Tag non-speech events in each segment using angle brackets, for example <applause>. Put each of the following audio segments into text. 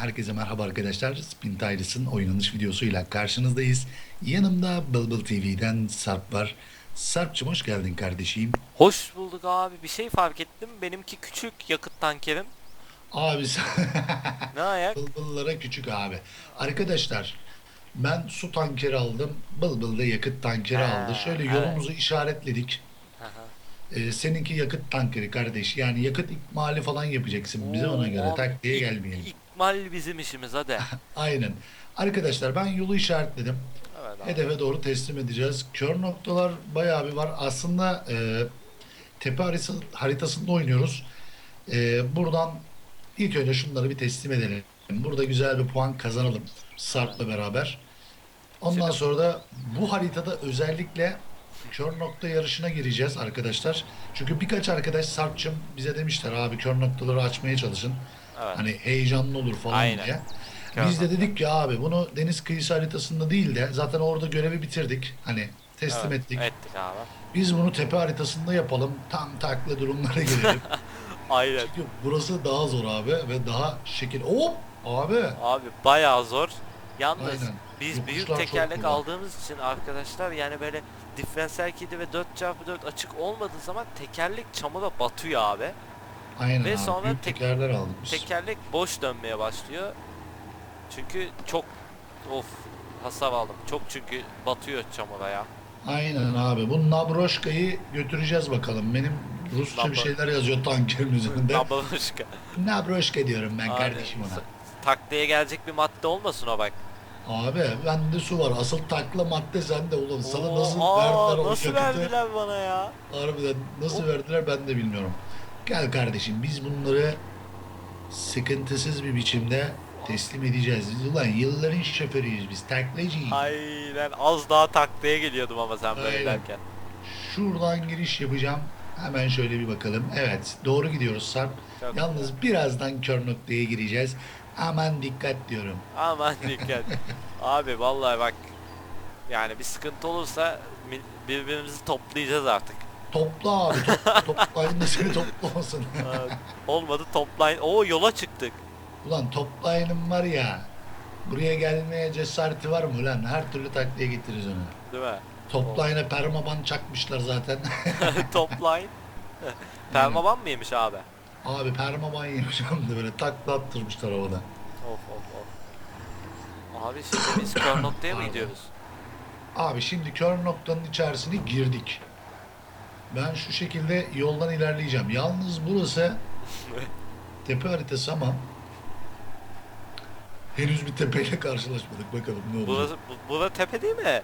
Herkese merhaba arkadaşlar. Spin Tires'ın oynanış videosuyla karşınızdayız. Yanımda Bılbıl TV'den Sarp var. Sarp'cığım hoş geldin kardeşim. Hoş bulduk abi. Bir şey fark ettim. Benimki küçük yakıt tankerim. Abi sen- <laughs> Ne ayak? Bılbıllara küçük abi. Arkadaşlar ben su tankeri aldım. Bılbıl da yakıt tankeri Ha, aldı. Şöyle evet. yolumuzu işaretledik. Hı hı. Ee, seninki yakıt tankeri kardeş. Yani yakıt ikmali falan yapacaksın bize ona göre Oo, tak diye ik- İkmal bizim işimiz hadi. <laughs> Aynen. Arkadaşlar ben yolu işaretledim. Evet abi. Hedefe doğru teslim edeceğiz. Kör noktalar bayağı bir var. Aslında e, tepe haritası, haritasında oynuyoruz. E, buradan ilk önce şunları bir teslim edelim. Burada güzel bir puan kazanalım. Sarp'la beraber. Ondan Şimdi- sonra da bu haritada özellikle kör nokta yarışına gireceğiz arkadaşlar. Çünkü birkaç arkadaş Sarp'cım bize demişler abi kör noktaları açmaya çalışın. Evet. Hani heyecanlı olur falan Aynen. diye. Biz de dedik ki abi bunu deniz kıyısı haritasında değil de zaten orada görevi bitirdik. Hani teslim Evet, ettik. Ettik abi. Biz bunu tepe haritasında yapalım. Tam takla durumlara girelim. <laughs> Aynen. Çünkü burası daha zor abi ve daha şekil. Hop abi. Abi bayağı zor. Yalnız Aynen. biz Yokuşlar büyük tekerlek aldığımız için arkadaşlar yani böyle diferansiyel kedi ve 4x4 açık olmadığı zaman tekerlek çamura batıyor abi. Aynen Ve abi. sonra Büyük tek- tekerler aldık biz. Tekerlek boş dönmeye başlıyor. Çünkü çok of hasar aldım. Çok çünkü batıyor çamura ya. Aynen abi. Bu Nabroşka'yı götüreceğiz bakalım. Benim Rusça bir Nabro- şeyler yazıyor tankerin üzerinde. Nabalışka. Nabroşka diyorum ben Abi, kardeşim ona. Taktiğe gelecek bir madde olmasın o bak. Abi bende su var. Asıl takla madde sende ulan. Sana Oo, nasıl aa, verdiler o Nasıl yakıtı? verdiler bana ya? Harbiden nasıl verdiler ben de bilmiyorum. Gel kardeşim biz bunları sıkıntısız bir biçimde teslim edeceğiz. Biz ulan yılların şoförüyüz biz. Taklacıyız. Aynen az daha taktiğe geliyordum ama sen böyle Aynen. derken. Şuradan giriş yapacağım. Hemen şöyle bir bakalım. Evet doğru gidiyoruz Sarp. Çok Yalnız birazdan kör noktaya gireceğiz. Aman dikkat diyorum. Aman dikkat. <laughs> Abi vallahi bak yani bir sıkıntı olursa mi- birbirimizi toplayacağız artık. Topla abi. Top, <laughs> toplayın da seni toplamasın. Aa, Olmadı toplayın. Oo yola çıktık. Ulan toplayının var ya. Buraya gelmeye cesareti var mı lan? Her türlü takliye getiririz onu. Değil mi? Toplayına permaban çakmışlar zaten. <laughs> Toplayın. <laughs> Permaban mıymış abi? Abi permaban yemiş hem de böyle takla attırmışlar havada. Of of of. Abi şimdi biz kör noktaya mı Pardon. gidiyoruz? Abi şimdi kör noktanın içerisine girdik. Ben şu şekilde yoldan ilerleyeceğim. Yalnız burası <laughs> tepe haritası ama henüz bir tepeyle karşılaşmadık. Bakalım ne olacak. Burası, bu, bura tepe değil mi?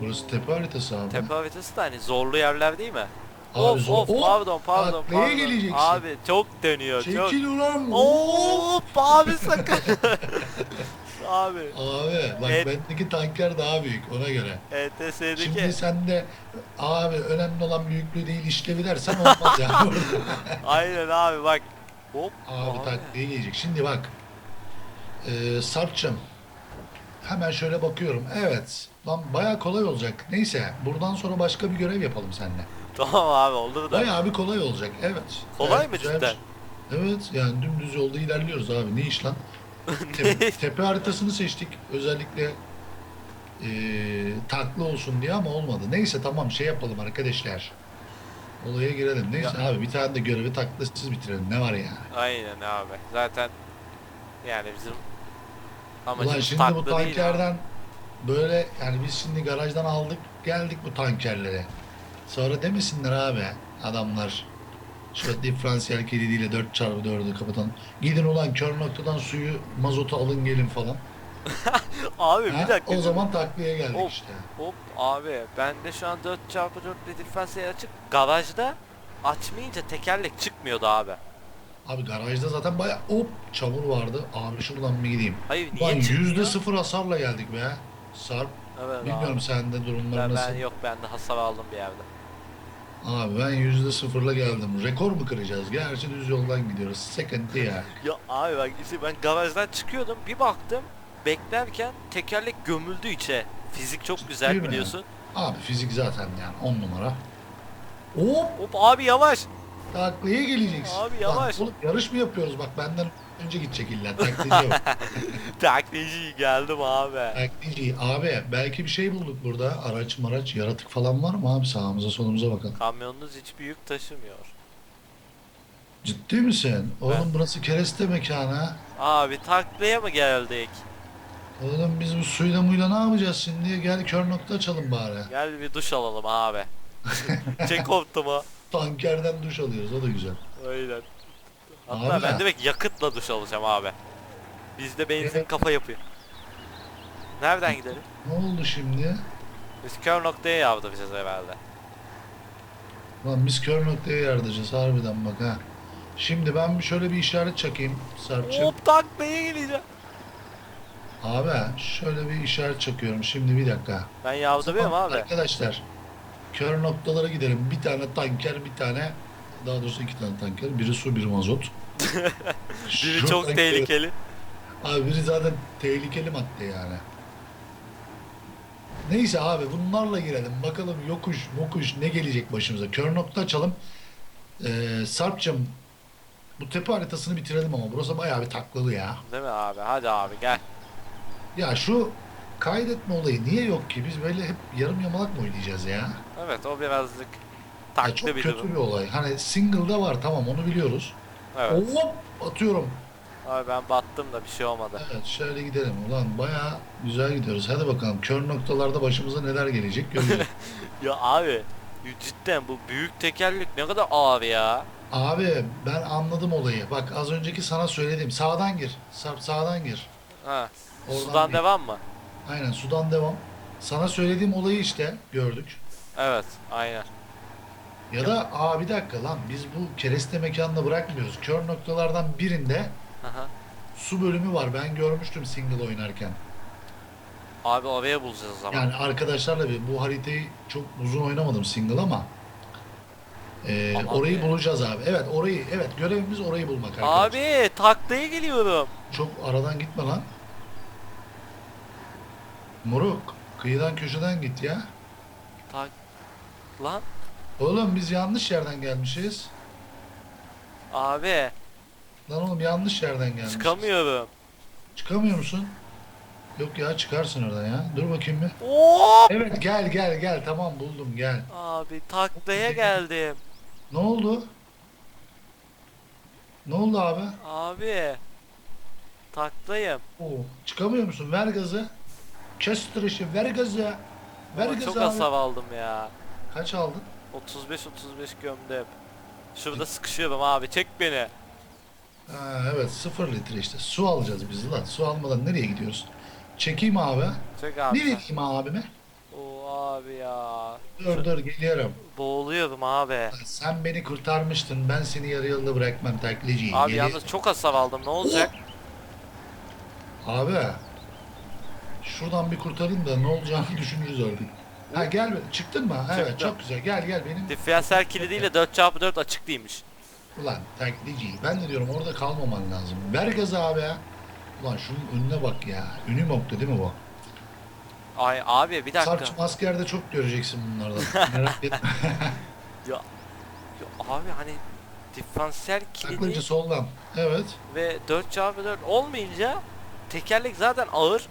Burası tepe haritası abi. Tepe haritası da hani zorlu yerler değil mi? Abi of zor- of Hop! pardon pardon Taklaya pardon. geleceksin. Abi çok dönüyor çok. Çekil ulan. Hop abi sakın. <laughs> abi Abi bak Evet. bendeki tanker daha büyük ona göre. ETS'deki Şimdi sen de abi önemli olan büyüklüğü değil işlevi dersen olmaz ya. <laughs> aynen abi bak. Hop abi takviye gelecek. Şimdi bak. Ee, Sarp'cığım. Hemen şöyle bakıyorum. Evet. Lan baya kolay olacak. Neyse. Buradan sonra başka bir görev yapalım seninle. Tamam abi olur da. Baya bir kolay olacak. Evet. Kolay Gayet mı cidden? bir- Evet. Yani dümdüz yolda ilerliyoruz abi. Ne iş lan? Tepe, <laughs> tepe haritasını seçtik. Özellikle eee taklı olsun diye ama olmadı. Neyse tamam şey yapalım arkadaşlar. Olaya girelim. Neyse abi bir tane de görevi taklasız bitirelim. Ne var yani? Aynen abi. Zaten yani bizim Ulan amacımız şimdi bu değil tankerden böyle yani biz şimdi garajdan aldık geldik bu tankerlere. Sonra demesinler abi adamlar şu diferansiyel kilidi 4 çarpı 4'ü kapatan. Gidin ulan kör noktadan suyu mazotu alın gelin falan. <laughs> Abi bir Ha, dakika. O zaman takliye geldik Hop. işte. Hop abi bende şu an 4x4 diferansiyel açık. Garajda açmayınca tekerlek çıkmıyordu abi. Abi garajda zaten baya hop çamur vardı. Abi şuradan bir gideyim. Hayır niye çıkmıyor? yüzde sıfır hasarla geldik be. Sarp. Evet Bilmiyorum sende durumlar Ben, nasıl. ben yok ben de hasar aldım bir yerde. Abi ben yüzde sıfırla geldim. Rekor mu kıracağız? Gerçi düz yoldan gidiyoruz. Sıkıntı ya. Ya abi bak işte ben garajdan çıkıyordum bir baktım beklerken tekerlek gömüldü içe. Fizik çok Ciddi güzel mi? biliyorsun. Abi fizik zaten yani on numara. Hop Hop abi yavaş. taklaya geleceksin. Abi yavaş. oğlum yarış mı yapıyoruz bak benden önce gidecek illa taklidi yok. <laughs> Taklitçi geldim abi. taklidi abi belki bir şey bulduk burada. Araç maraç yaratık falan var mı abi sağımıza solumuza bakalım. Kamyonunuz hiçbir yük taşımıyor. Ciddi misin? Oğlum burası kereste mekanı ha. Abi taklaya mı geldik? Oğlum biz bu suyla muyla ne yapacağız şimdi? Gel kör nokta açalım bari. Gel bir duş alalım abi. <laughs> Çek optumu. Tankerden duş alıyoruz o da güzel. Aynen. Hatta Abi. ben demek yakıtla duş alacağım abi. Bizde benzin Evet. kafa yapıyor. Nereden gidelim? Ne oldu şimdi? Biz kör noktaya yardıracağız herhalde. Lan biz kör noktaya yardıracağız harbiden bak ha. Şimdi ben şöyle bir işaret çakayım Sarp'cığım. Hop taklaya geleceğim. Abi şöyle bir işaret çakıyorum şimdi bir dakika. Ben yardırıyorum Tamam, abi. Arkadaşlar kör noktalara gidelim. Bir tane tanker bir tane daha doğrusu iki tane tanker. Biri su biri mazot. Biri çok tehlikeli. Abi biri zaten tehlikeli madde yani. Neyse abi bunlarla girelim. Bakalım yokuş mokuş ne gelecek başımıza. Kör nokta açalım. Ee, Sarp'cığım bu tepe haritasını bitirelim ama burası bayağı bir taklalı ya. Değil mi abi? Hadi abi gel. Ya şu kaydetme olayı niye yok ki? Biz böyle hep yarım yamalak mı oynayacağız ya? Evet o birazcık Ya taklı çok bir kötü durum. bir olay. Hani single'da var tamam onu biliyoruz. Evet. Hop atıyorum. Abi ben battım da bir şey olmadı. Evet şöyle gidelim. Ulan bayağı güzel gidiyoruz. Hadi bakalım kör noktalarda başımıza neler gelecek göreceğiz. <laughs> Ya abi cidden bu büyük tekerlek ne kadar ağır ya. Abi ben anladım olayı. Bak az önceki sana söyledim. Sağdan gir. Sarp sağdan gir. Ha. Oradan Sudan değil. devam mı? Aynen sudan devam. Sana söylediğim olayı işte gördük. Evet aynen. Ya da aa bir dakika lan biz bu kereste mekanını bırakmıyoruz. Kör noktalardan birinde Aha. su bölümü var. Ben görmüştüm single oynarken. Abi oraya bulacağız o zaman. Yani arkadaşlarla bir bu haritayı çok uzun oynamadım single ama e, Aman orayı be. bulacağız abi. Evet orayı evet görevimiz orayı bulmak arkadaşlar. Abi taklaya geliyorum. Çok aradan gitme lan. Moruk kıyıdan köşeden git ya. Tak lan Oğlum biz yanlış yerden gelmişiz. abi Lan oğlum yanlış yerden gelmişiz. çıkamıyorum. Çıkamıyor musun? Yok ya çıkarsın oradan ya. Dur bakayım bir. Hop! Evet gel gel gel tamam buldum gel. Abi taklaya geldim. Ne oldu? Ne oldu abi? Abi taklayım. Oo, çıkamıyor musun? Ver gazı. Kestirişi ver gazı. Ver Ama gazı çok abi. hasar aldım ya. Kaç aldın? 35 35 gömdüm. Şurada sıkışıyorum abi çek beni. Ha, evet sıfır litre işte. Su alacağız biz lan. Su almadan nereye gidiyoruz? Çekeyim abi. Çek abi. Ne vereyim abime? Oo abi ya. Dur dur geliyorum. Boğuluyorum abi. Sen beni kurtarmıştın. Ben seni yarı yolda bırakmam taklitçi. Abi Geli- yalnız çok hasar aldım ne olacak? Abi. Şuradan bir kurtarayım da ne olacağını <laughs> düşünürüz artık. Ha gel be- çıktın mı? Evet Çıktım. çok güzel. Gel gel benim. Diferansiyel kilidiyle 4x4 açık değilmiş. Ulan taklitçi. Ben de diyorum orada kalmaman lazım. Ver gazı abi ya. Ulan şunun önüne bak ya. Önü nokta değil mi bu? Ay abi bir dakika. Sarpçım askerde çok göreceksin bunlardan. <laughs> Merak etme. Ya, ya abi hani diferansiyel kilidi Aklınca soldan. Evet. ve 4x4 olmayınca tekerlek zaten ağır.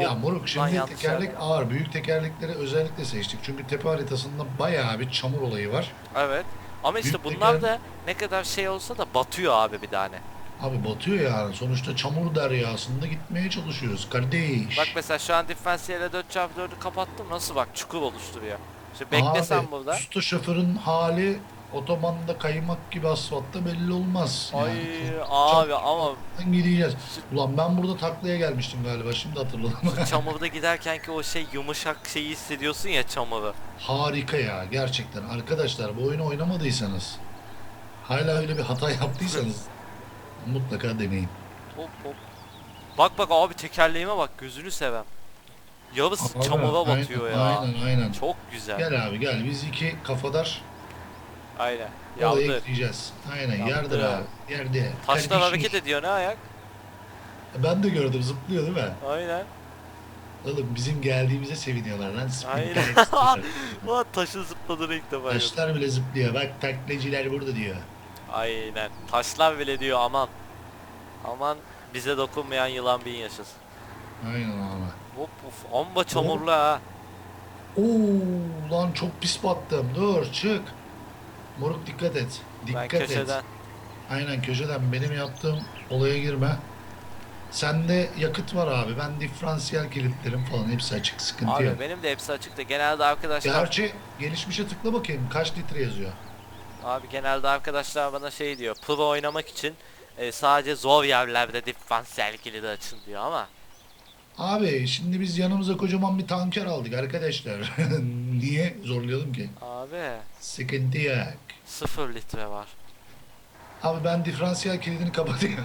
Ya Oh, moruk şimdi yanlış tekerlek yerden. ağır. Büyük tekerlekleri özellikle seçtik. Çünkü tepe haritasında bayağı bir çamur olayı var. Evet. Ama işte Büyük bunlar teker- da ne kadar şey olsa da batıyor abi bir tane. Abi batıyor yani. Sonuçta çamur deryasında gitmeye çalışıyoruz kardeş. Bak mesela şu an diferansiyele 4x4'ü kapattım. Nasıl bak çukur oluşturuyor. İşte beklesem Abi, burada. Usta şoförün hali otobanda kaymak gibi asfaltta belli olmaz. Ay Yani. abi ama gideceğiz. Ulan ben burada taklaya gelmiştim galiba şimdi hatırladım. <laughs> çamurda giderken ki o şey yumuşak şeyi hissediyorsun ya çamuru. Harika ya gerçekten. Arkadaşlar bu oyunu oynamadıysanız hala öyle bir hata yaptıysanız <laughs> mutlaka deneyin. Hop hop. Bak bak abi tekerleğime bak gözünü sevem. Yarısı çamura aynen, batıyor ya. Aynen aynen. Çok güzel. Gel abi gel biz iki kafadar Aynen. Yardır. ekleyeceğiz. Aynen Yardır. yardır abi. Yerde. Taşlar hareket ediyor ne ayak? Ben de gördüm zıplıyor değil mi? Aynen. Oğlum bizim geldiğimize seviniyorlar lan. Aynen. zıplıyor. <laughs> Ulan taşın zıpladığını ilk defa gördüm. Taşlar bile zıplıyor. Bak taklacılar burada diyor. Aynen. Taşlar bile diyor aman. Aman bize dokunmayan yılan bin yaşasın. Aynen abi. Hop of amma çamurlu ha. Oo lan çok pis battım. Dur çık. Moruk dikkat et. Dikkat ben köşeden. et. Aynen köşeden benim yaptığım olaya girme. Sende yakıt var abi. Ben diferansiyel kilitlerim falan hepsi açık. Sıkıntı Abi yok. benim de hepsi açıkta. Genelde arkadaşlar Gerçi gelişmişe tıkla bakayım. Kaç litre yazıyor? abi genelde arkadaşlar bana şey diyor. Pro oynamak için e, sadece zor yerlerde diferansiyel kilidi açın diyor ama Abi şimdi biz yanımıza kocaman bir tanker aldık arkadaşlar. <laughs> Niye zorlayalım ki? abi Sıkıntı yok. sıfır litre var. Abi ben diferansiyel kilidini kapatayım.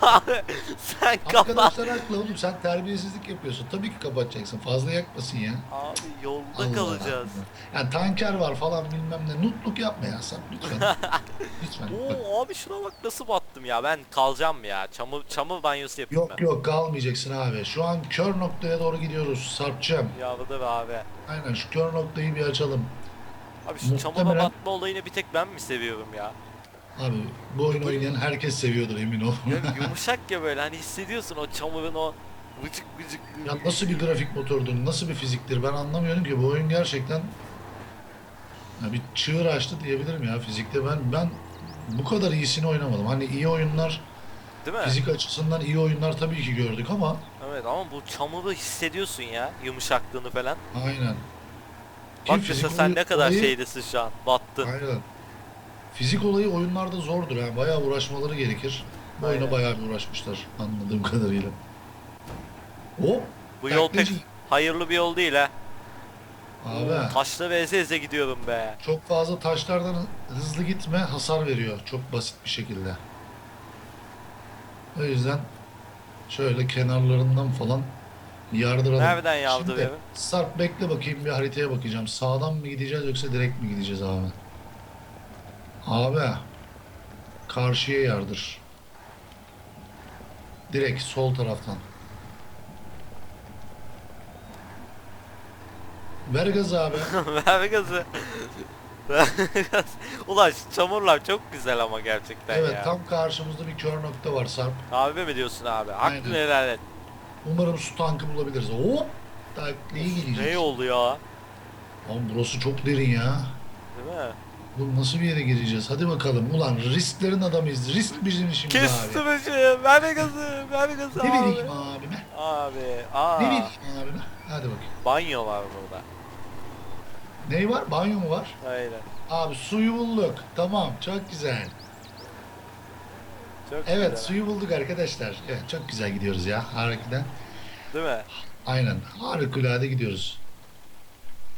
abi <laughs> <laughs> sen kapat. Arkadaşlar haklı oğlum sen terbiyesizlik yapıyorsun. Tabii ki kapatacaksın. Fazla yakmasın ya. Abi yolda Allah kalacağız. Allah. Yani tanker var falan bilmem ne. Nutluk yapma ya sen lütfen. <laughs> lütfen. Bak. Oo abi şuna bak nasıl battım ya. Ben kalacağım ya. Çamur çamur banyosu yapayım Yok ben. yok kalmayacaksın abi. Şu an kör noktaya doğru gidiyoruz Sarp'cığım. Yavruda be abi. Aynen şu kör noktayı bir açalım. Abi şu çamura Muhtemelen- batma olayını bir tek ben mi seviyorum ya? Abi bu oyunu oynayan herkes seviyordur emin ol. Ya <laughs> yumuşak ya böyle hani hissediyorsun o çamurun o vıcık vıcık. ya nasıl bir grafik motordur, nasıl bir fiziktir ben anlamıyorum ki bu oyun gerçekten ya bir çığır açtı diyebilirim ya fizikte ben ben bu kadar iyisini oynamadım. Hani iyi oyunlar, Değil mi? fizik açısından iyi oyunlar tabii ki gördük ama Evet ama bu çamuru hissediyorsun ya yumuşaklığını falan. aynen. Bak Ki mesela sen ne kadar olayı- şeydesin şu an. Battın. Aynen. Fizik olayı oyunlarda zordur yani bayağı uğraşmaları gerekir. Bu oyuna bayağı bir uğraşmışlar anladığım kadarıyla. Hop! Bu yol pek hayırlı bir yol değil ha. Abi Taşla ve eze eze gidiyorum be. çok fazla taşlardan hızlı gitme hasar veriyor çok basit bir şekilde. O yüzden şöyle kenarlarından falan yardıralım. Nereden yardı Şimdi verin? Sarp bekle bakayım bir haritaya bakacağım. Sağdan mı gideceğiz yoksa direkt mi gideceğiz abi? Abi karşıya yardır. Direkt sol taraftan. Ver gaz abi. <laughs> Ver gazı. Şu çamurlar çok güzel ama gerçekten evet ya. tam karşımızda bir kör nokta var Sarp. Abi mi diyorsun abi? Hakkını helal et. Umarım su tankı bulabiliriz. Hop! Takliye gideceğiz. Ne oldu ya? Oğlum burası çok derin ya. Değil mi? Oğlum nasıl bir yere gireceğiz? Hadi bakalım. Ulan risklerin adamıyız. Risk bizim işimiz abi. Kestim ışığı. Ver gazı. Ver gazı Ne abi. vereyim abime? Abi. Aa. Ne vereyim abime? Hadi bakayım. Banyo var burada. Ney var? Banyo mu var? Aynen. Abi suyu bulduk. Tamam çok güzel. Çok Evet güzel. suyu bulduk arkadaşlar. Evet çok güzel gidiyoruz ya. Harbiden. Değil mi? Aynen. Harikulade gidiyoruz.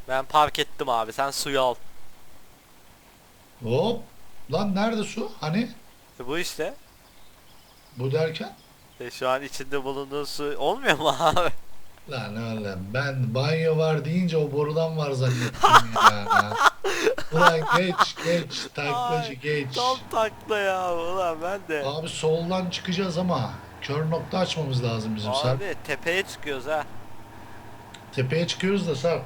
Ben park ettim abi. Sen suyu al. Hop. Lan nerede su? Hani? E bu işte. Bu derken? E şu an içinde bulunduğun su olmuyor mu abi? Lan oğlum ben banyo var deyince o borudan var zannettim ya. <laughs> Ulan geç geç taklacı Ay, geç. Tam takla ya ulan ben de. Abi soldan çıkacağız ama kör nokta açmamız lazım bizim Sarp. Abi tepeye çıkıyoruz ha. Tepeye çıkıyoruz da Sarp.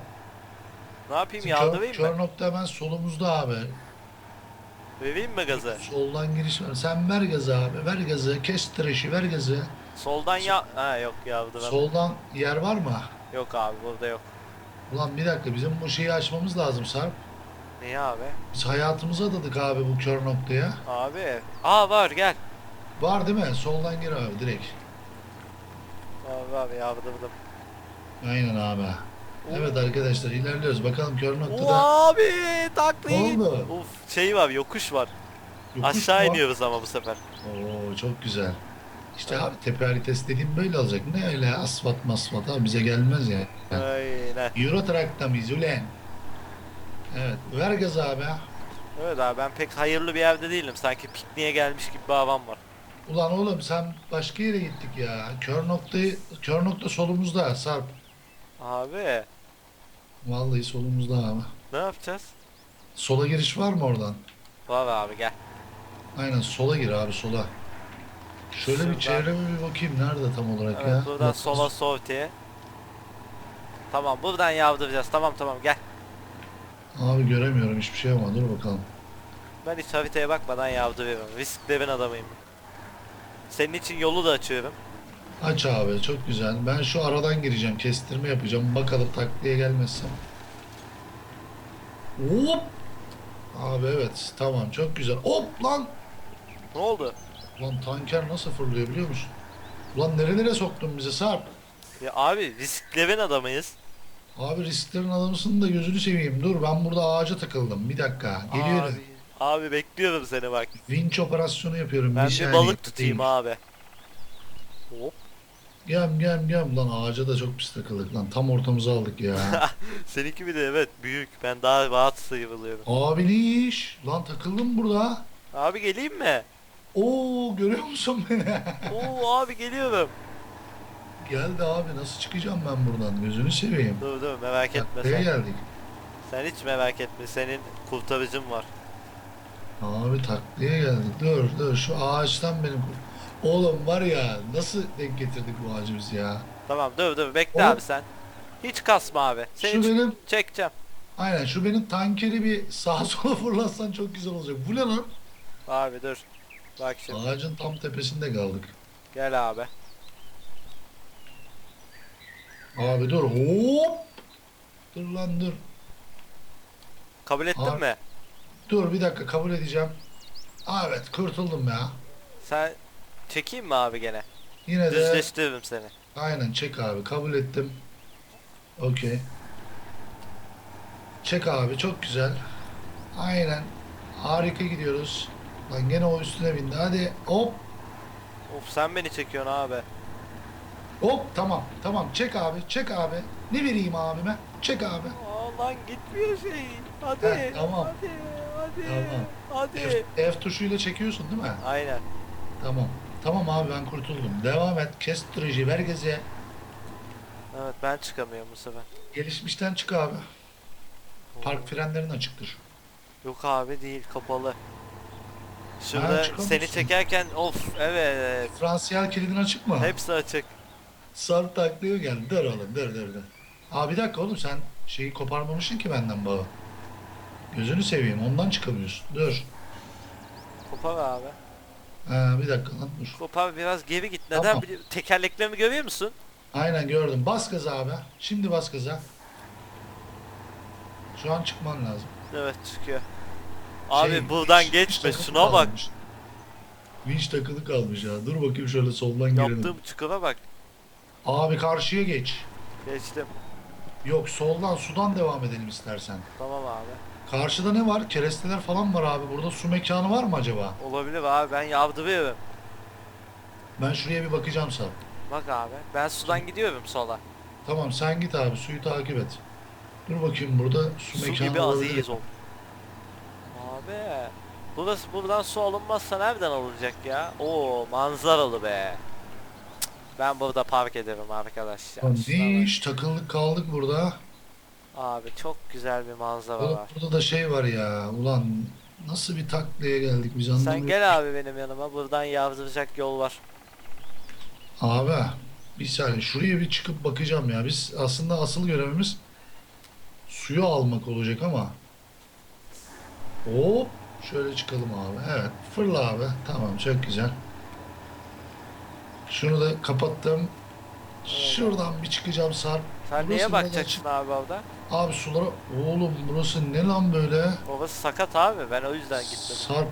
Ne yapayım Kör, yardırayım kör mı? nokta hemen solumuzda abi. Vereyim mi gazı? Soldan giriş var. Sen ver gazı abi. Ver gazı. Kes tıraşı. Ver gazı. Soldan ya... Ha yok yardıram. Soldan yer var mı? Yok abi burada yok. Ulan bir dakika bizim bu şeyi açmamız lazım Sarp. Niye abi? Biz hayatımızı adadık abi bu kör noktaya. Abi. Aa var gel. Var değil mi? Soldan gir abi direkt. Abi abi yardırdım. Aynen abi. Evet arkadaşlar ilerliyoruz. Bakalım kör noktada abi. Ne oldu? Uf şey var yokuş var. yokuş Aşağı mu var? iniyoruz ama bu sefer. Oo çok güzel. İşte abi tepe haritası dediğim böyle olacak. Ne öyle asfalt masfalt abi bize gelmez ya. Aynen. Euro Truck'ta mıyız ulen? Evet. Ver gaz abi. Evet abi ben pek hayırlı bir yerde değilim. Sanki pikniğe gelmiş gibi bir havam var. Ulan oğlum sen başka yere gittik ya. Kör noktayı, kör nokta solumuzda Sarp. Abi Vallahi solumuzda abi. ne yapacağız? Sola giriş var mı oradan? Var abi gel. Aynen sola gir abi sola. Şöyle Şuradan- bir çevreme bir bakayım nerede tam olarak ya. Evet buradan Bak- sola sortiye. Tamam buradan yardıracağız. Tamam tamam gel. Abi göremiyorum hiçbir şey ama dur bakalım. Ben hiç haritaya bakmadan yardırıyorum. Risklerin adamıyım. Senin için yolu da açıyorum. Aç abi çok güzel. Ben şu aradan gireceğim. Kestirme yapacağım. Bakalım takliye gelmezsem. Hop. Abi evet tamam çok güzel. Hop lan. Ne oldu? Lan tanker nasıl fırlıyor biliyor musun? Ulan nerelere soktun bizi Sarp? Ya abi risklerin adamıyız. Abi risklerin adamısın da gözünü seveyim. Dur ben burada ağaca takıldım. Bir dakika. Geliyorum. Abi, abi bekliyorum seni bak. Vinç operasyonu yapıyorum. Ben bir, saniye. balık tutayım Değil. abi. Hop. Gem gem gem. Lan ağaca da çok pis takıldık lan. Tam ortamıza aldık ya. <laughs> Seninki bir de evet büyük. Ben daha rahat sıyrılıyorum. Abi ne iş? Lan takıldım burada. Abi geleyim mi? Oo görüyor musun beni? <laughs> Oo abi geliyorum. Geldi abi nasıl çıkacağım ben buradan gözünü seveyim. Dur dur merak etme Taklaya sen. geldik. Sen hiç merak etme. Senin kurtarıcın var. Abi taklaya geldik. Dur dur şu ağaçtan benim... Oğlum var ya nasıl denk getirdik bu ağacı biz ya. Tamam dur dur bekle Oğlum. abi sen. Hiç kasma abi. Seni Şu ç- benim çekeceğim. aynen şu benim tankeri bir sağa sola <laughs> fırlatsan çok güzel olacak. Bu ne lan? Abi dur. Bak şimdi. Ağacın tam tepesinde kaldık. Gel abi. Abi dur hop. Dur lan dur. Kabul ettin Abi. mi? Dur bir dakika kabul edeceğim. Aa, evet kurtuldum ya. Sen çekeyim mi abi gene? Yine de Düzleştiririm seni. aynen çek abi kabul ettim. Okey. Çek abi çok güzel. Aynen. Harika gidiyoruz. Lan gene o üstüne bindi. Hadi hop Of sen beni çekiyorsun abi. hop tamam tamam çek abi çek abi. Ne vereyim abime? Çek abi. Aa lan gitmiyor şey. Hadi. Heh, tamam. Hadi. Hadi. Tamam. Hadi. F, F tuşuyla çekiyorsun değil mi? Aynen. Tamam. Tamam abi ben kurtuldum. Devam et. Kestirici ver geze. Evet ben çıkamıyorum bu sefer. Gelişmişten çık abi. Park frenlerin açıktır. Yok abi değil kapalı. Şurada çıkamıyorsun. seni çekerken of evet Fransiyel kilidin açık mı? hepsi açık. Sarı taklıyor geldi. Dur oğlum dur dur dur. Aa bir dakika oğlum sen şeyi koparmamışsın ki benden bağı. Gözünü seveyim ondan çıkamıyorsun. Dur. Kopar abi. Ha, bir dakika lan dur. Kopar biraz geri git. Neden Tamam. bili- tekerleklerimi görüyor musun? Aynen gördüm. Bas gaza abi. Şimdi bas gaza. Şu an çıkman lazım. Evet çıkıyor. Abi Şey, buradan vinç- geçme takılı şuna bak. kalmış. Vinç takılı kalmış ya. Dur bakayım şöyle soldan girelim. Yaptığım çukura bak. Abi karşıya geç. Geçtim. Yok soldan sudan devam edelim istersen. Tamam abi. Karşıda ne var? Keresteler falan var abi. Burada su mekanı var mı acaba? Olabilir abi ben yardırıyorum. Ben şuraya bir bakacağım sana. Bak abi ben sudan gidiyorum sola. Tamam sen git abi suyu takip et. Dur bakayım burada su, Su mekanı gibi olabilir. aziz ol. Abi. Burası buradan su alınmazsa nereden alınacak ya? Oo manzaralı be. Cık, Ben burada park ederim arkadaşlar. Lan Şuna Ne bak. iş takıldık kaldık burada. Abi çok güzel bir manzara Oğlum var. burada da şey var ya. Ulan nasıl bir taklaya geldik biz anlamıyoruz. Sen gel abi benim yanıma. Buradan yardıracak yol var. Abi bir saniye şuraya bir çıkıp bakacağım ya. Biz aslında asıl görevimiz suyu almak olacak ama. Hop şöyle çıkalım abi. Evet fırla abi. Tamam çok güzel. Şunu da kapattım. Şuradan bir çıkacağım Sarp. Sen neye bakacaksın abi orada? Abi sulara oğlum burası ne lan böyle? Orası sakat abi. Ben o yüzden gitmedim. Sarp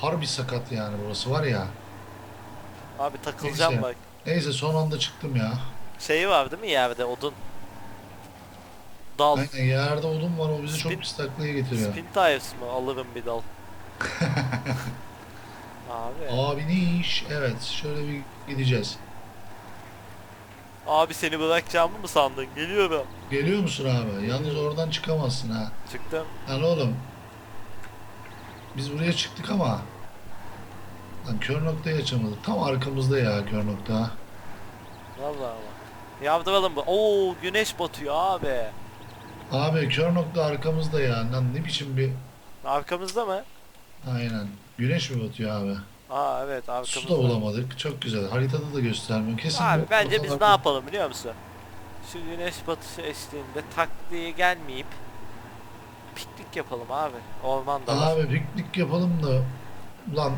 harbi sakat yani burası var ya. Abi takılacağım Neyse. bak. Neyse son anda çıktım ya. Şeyi var değil mi yerde odun? Dal. Aynen yerde odun var o bizi çok Spin- pis taklaya getiriyor. Spin tires mı? Alırım bir dal. <laughs> abi. Abi ne iş? Evet şöyle bir gideceğiz. Abi seni bırakacağımı mı sandın? Geliyorum. Geliyor musun abi? Yalnız oradan çıkamazsın ha. Çıktım. Lan oğlum. Biz buraya çıktık ama. Lan kör noktayı açamadık. Tam arkamızda ya kör nokta. Vallahi ama. Yavdıralım bu. Oo güneş batıyor abi. Abi kör nokta arkamızda ya. Lan ne biçim bir... Arkamızda mı? Aynen. Güneş mi batıyor abi? Aa evet Su arkamızda. da bulamadık. Çok güzel. Haritada da göstermiyor. Kesin Abi bu- bence biz ne ortalarda- yapalım biliyor musun? Şu güneş batışı eşliğinde takliye gelmeyip piknik yapalım abi. Ormanda var. Abi piknik yapalım da. Ulan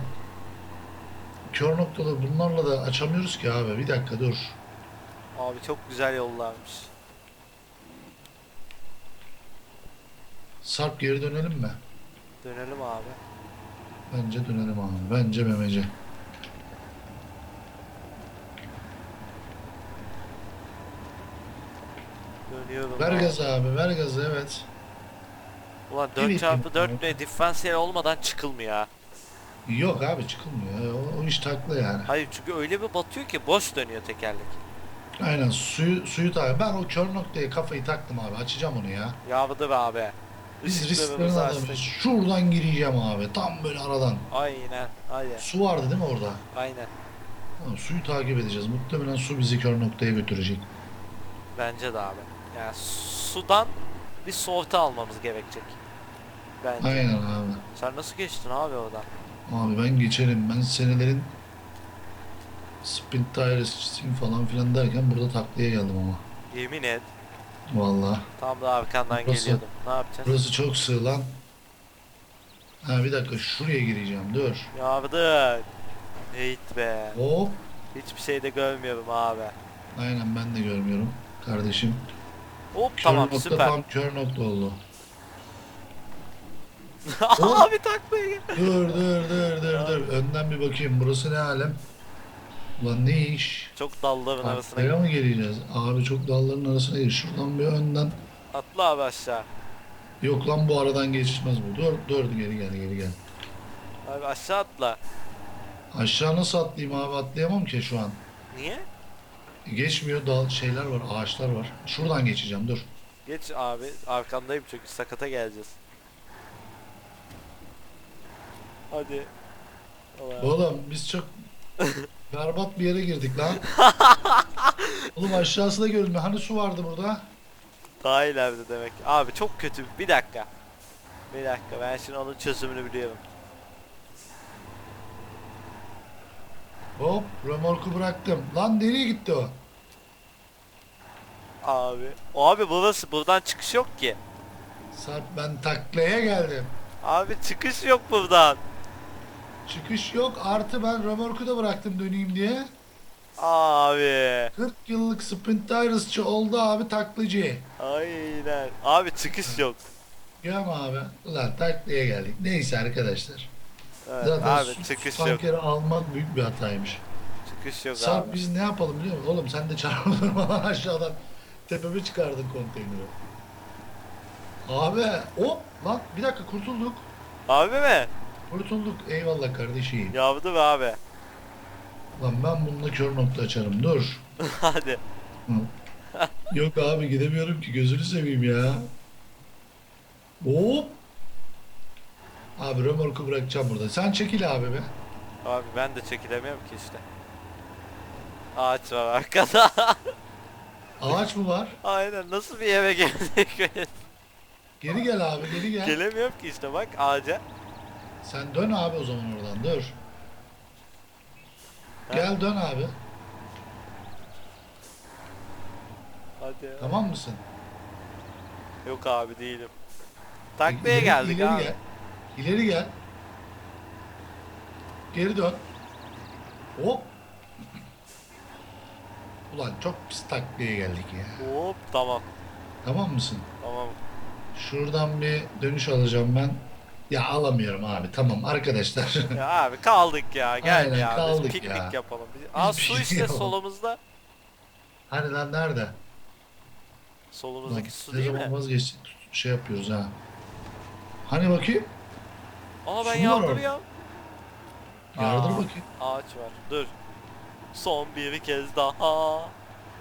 kör noktaları bunlarla da açamıyoruz ki abi. Bir dakika dur. Abi çok güzel yollarmış. Sarp geri dönelim mi? Dönelim abi. Bence dönelim abi. Bence memece. Dönüyorum. Ver abi. gazı abi. Ver gazı evet. Ulan Evet, 4 çarpı evet. 4 ne diferansiyel olmadan çıkılmıyor ha. Yok abi çıkılmıyor. O, o iş taklı yani. Hayır çünkü öyle bir batıyor ki boş dönüyor tekerlek. Aynen suyu suyu tak. Ben o kör noktaya kafayı taktım abi. Açacağım onu ya. Yardır abi. Biz risklerin adamıyız. açtık. Şuradan gireceğim abi. Tam böyle aradan. Aynen. Hadi. Su vardı değil mi orada? Aynen. Tamam, suyu takip edeceğiz. Muhtemelen su bizi kör noktaya götürecek. Bence de abi. Yani sudan bir sortu almamız gerekecek. Bence. Aynen abi. Sen nasıl geçtin abi oradan? Abi ben geçerim. Ben senelerin spin tires falan filan derken burada taklaya geldim ama. Yemin et. Vallahi. Tam da arkandan Burası- geliyordum. Ne yapacağız? Burası çok sığ lan. Ha bir dakika şuraya gireceğim. Dur. Yardım. Heyt be. Hop. Hiçbir şey de görmüyorum abi. Aynen ben de görmüyorum. Kardeşim. Hop Kör tamam nokta süper. tam kör nokta oldu. <laughs> abi taklaya gel. Dur dur dur dur dur. Önden bir bakayım. Burası ne alem? Ulan ne iş? Çok dalların arasına gir. mı geleceğiz? Abi çok dalların arasına gir. Şuradan bir önden. Atla abi aşağı. Yok lan bu aradan geçmez bu. Dur dur geri gel geri gel. Abi aşağı atla. Aşağı nasıl atlayayım abi? Atlayamam ki şu an. Niye? Geçmiyor dal şeyler var, ağaçlar var. Şuradan geçeceğim dur. Geç abi. Arkandayım çünkü sakata geleceğiz. Hadi. Ulan. Oğlum biz çok <laughs> berbat bir yere girdik lan. <laughs> Oğlum aşağısı da görünmüyor. Hani su vardı burada? Daha ileride demek. Abi çok kötü. Bir dakika. Bir dakika ben şimdi onun çözümünü biliyorum. Hop remorku bıraktım. Lan nereye gitti o? Abi. Abi burası buradan çıkış yok ki. Sarp ben taklaya geldim. Abi çıkış yok buradan. Çıkış yok artı ben remorku da bıraktım döneyim diye. Abi. 40 yıllık sprint tires oldu abi taklacı. Aynen. Abi çıkış yok. Gel abi. Ulan taklaya geldik. Neyse arkadaşlar. Evet, Zaten abi çıkış su yok. tankeri almak büyük bir hataymış. Çıkış yok Sarp abi. biz ne yapalım biliyor musun? Oğlum sen de çarpılmadan <laughs> aşağıdan tepeme çıkardın konteyneri. Abi hop lan bir dakika kurtulduk. Abi mi? Kurtulduk eyvallah kardeşim. Yaptı be abi. Lan ben bununla kör nokta açarım dur. <laughs> Hadi. Hı. Yok abi gidemiyorum ki gözünü seveyim ya. Hop. Abi römorku bırakacağım burada. Sen çekil abi be. Abi ben de çekilemiyorum ki işte. Ağaç var arkada. <laughs> Ağaç mı var? Aynen nasıl bir eve geldik? <laughs> Geri gel abi geri gel. Gelemiyorum ki işte bak ağaca. Sen dön abi o zaman oradan dur. Ha? Gel dön abi. Hadi. Tamam mısın? Yok abi değilim. İleri- geldik ileri abi. Gel. İleri gel. Geri dön. Hop. Ulan çok pis taklaya geldik ya. Hop tamam. Tamam mısın? Tamam. Şuradan bir dönüş alacağım ben. Ya alamıyorum abi. Tamam arkadaşlar. <laughs> Ya abi kaldık ya. Gel Aynen, ya. kaldık Biz piknik ya. yapalım. Aa su piknik işte yapalım. solumuzda. hani lan nerede? Lan, Solumuzdaki su ne değil zaman mi? vazgeçtik şey yapıyoruz ha. Hani bakayım? Aa ben Su var yardırıyorum. Yardır Aa. bakayım. Ağaç var. Dur. Son bir kez daha.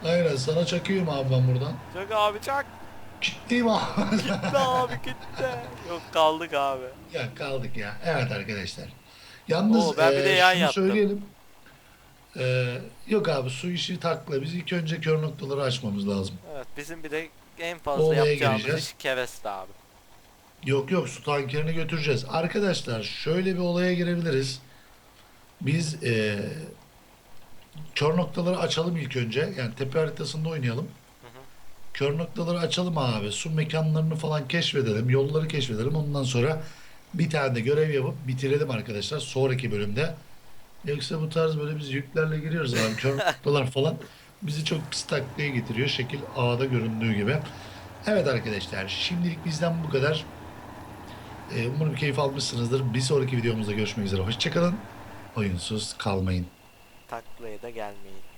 Aynen sana çakıyorum abi ben buradan. Çak abi çak. Kitleyim abi. Gitti abi gitti. Yok kaldık abi. ya kaldık ya. Evet arkadaşlar. Yalnız Oo, ben bir de yan şunu yattım. söyleyelim. E, yok abi su işi takla. Biz ilk önce kör noktaları açmamız lazım. Evet bizim bir de en fazla Olaya yapacağımız gireceğiz. iş kereste abi. Yok yok su tankerini götüreceğiz. Arkadaşlar şöyle bir olaya girebiliriz. Biz e, kör noktaları açalım ilk önce. Yani tepe haritasında oynayalım. Kör noktaları açalım abi. Su mekanlarını falan keşfedelim. Yolları keşfedelim. Ondan sonra bir tane de görev yapıp bitirelim arkadaşlar. Sonraki bölümde Yoksa bu tarz böyle biz yüklerle giriyoruz abi. Kör <laughs> noktalar falan bizi çok pis taklaya getiriyor. Şekil A'da göründüğü gibi. Evet arkadaşlar şimdilik bizden bu kadar. Ee, umarım keyif almışsınızdır. Bir sonraki videomuzda görüşmek üzere. Hoşçakalın. Oyunsuz kalmayın. Taklaya da gelmeyin.